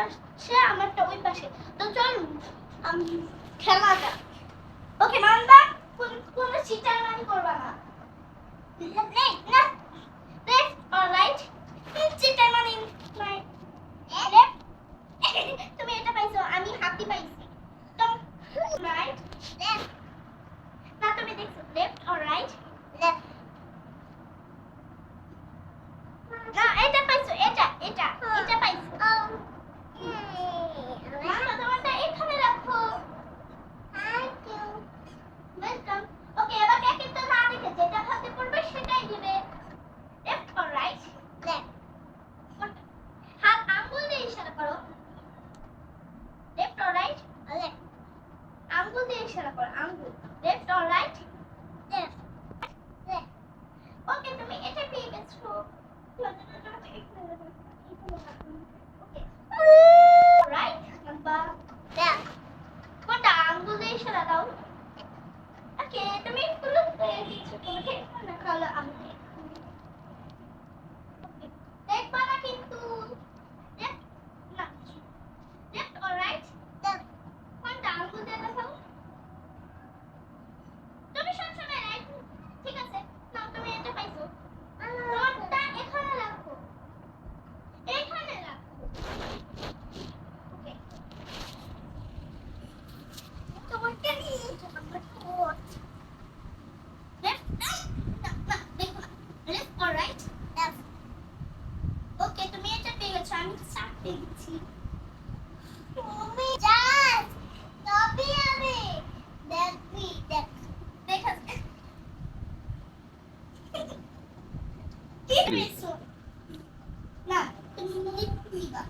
পাশে আমারটা ওই পাশে। তো চল খেলা যাক ওকে মানবা কোন কোন চিটার মানে করবা না। position of an angle, left or right, না তুমি না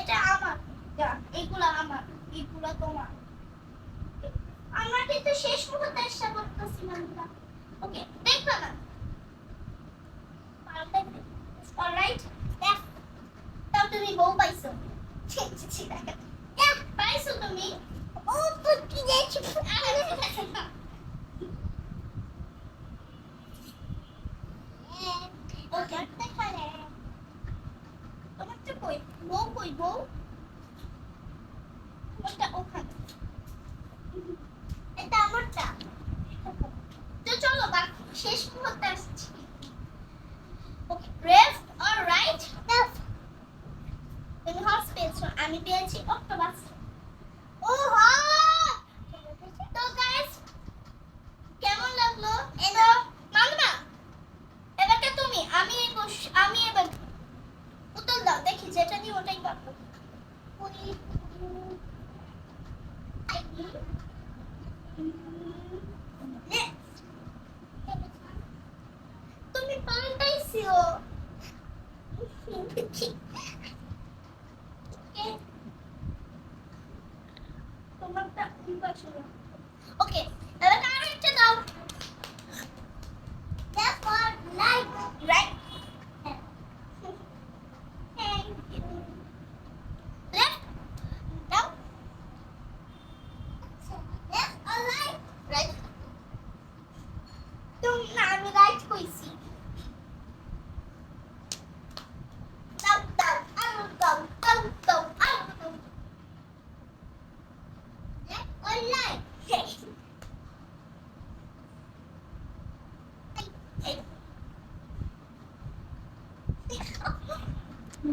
এটা আমার এইগুলা আমার এইগুলা তোমার আমরা কিন্তু শেষ মুহূর্তে এসে করতেছি ওকে দেখবা না। অলরাইট তুমি বউ পাইছো। ঠিক ঠিক পাইছো তো কি দেখছি Okay. Okay. Deixa eu botar. Right তো না আমি রাইট কইছি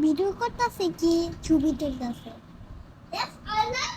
ভিডিও করতেছে কি? ছবি তুলতেছে। Yes, I like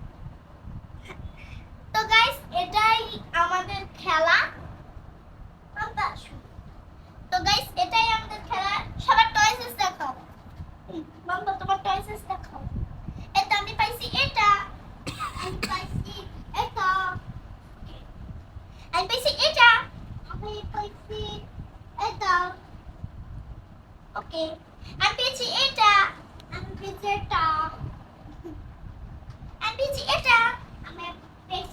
গাইস এটাই আমাদের খেলা। তো গাইস এটাই আমাদের খেলা। সবার টয়েসেস দেখাও মাম্মা, তোমার টয়েসেস দেখাও এটা আমি পাইছি, এটা। আমি পাইছি, এটা। আমি পাইছি, এটা। আমি পাইছি, এটা। ওকে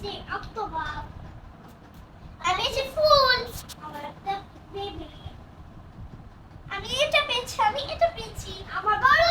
missing October. I made a আমার একটা বেবি আমি এটা পেয়েছি আমি এটা পেয়েছি আমার বড়